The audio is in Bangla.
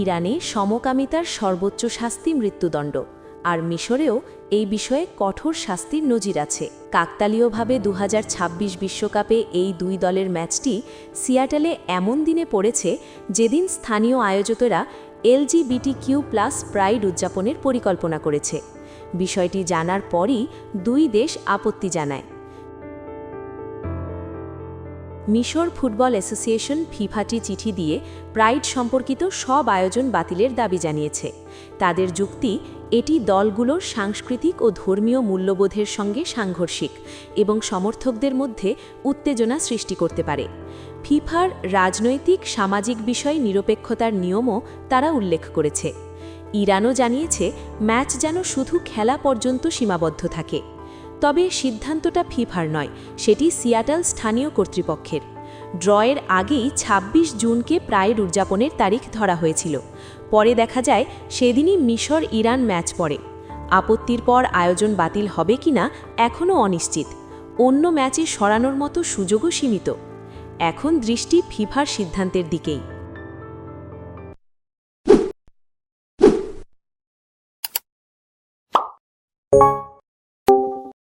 ইরানে সমকামিতার সর্বোচ্চ শাস্তি মৃত্যুদণ্ড। আর মিশরেও এই বিষয়ে কঠোর শাস্তির নজির আছে। কাকতালীয়ভাবে দু বিশ্বকাপে এই দুই দলের ম্যাচটি সিয়াটেলে এমন দিনে পড়েছে, যেদিন স্থানীয় আয়োজকেরা এলজিবিটি কিউ প্লাস প্রাইড উদযাপনের পরিকল্পনা করেছে। বিষয়টি জানার পরই দুই দেশ আপত্তি জানায়। মিশর ফুটবল অ্যাসোসিয়েশন ফিফাটি চিঠি দিয়ে প্রাইড সম্পর্কিত সব আয়োজন বাতিলের দাবি জানিয়েছে। তাদের যুক্তি, এটি দলগুলোর সাংস্কৃতিক ও ধর্মীয় মূল্যবোধের সঙ্গে সাংঘর্ষিক এবং সমর্থকদের মধ্যে উত্তেজনা সৃষ্টি করতে পারে। ফিফার রাজনৈতিক, সামাজিক বিষয় নিরপেক্ষতার নিয়মও তারা উল্লেখ করেছে। ইরানও জানিয়েছে, ম্যাচ যেন শুধু খেলা পর্যন্ত সীমাবদ্ধ থাকে। তবে সিদ্ধান্তটা ফিফার নয়, সেটি সিয়াটাল স্থানীয় কর্তৃপক্ষের। ড্রয়ের আগেই ২৬ জুনকে প্রাইড উদযাপনের তারিখ ধরা হয়েছিল। পরে দেখা যায়, সেদিনই মিশর ইরান ম্যাচ পড়ে। আপত্তির পর আয়োজন বাতিল হবে কিনা এখনও অনিশ্চিত। অন্য ম্যাচে সরানোর মতো সুযোগও সীমিত। এখন দৃষ্টি ফিফার সিদ্ধান্তের দিকেই।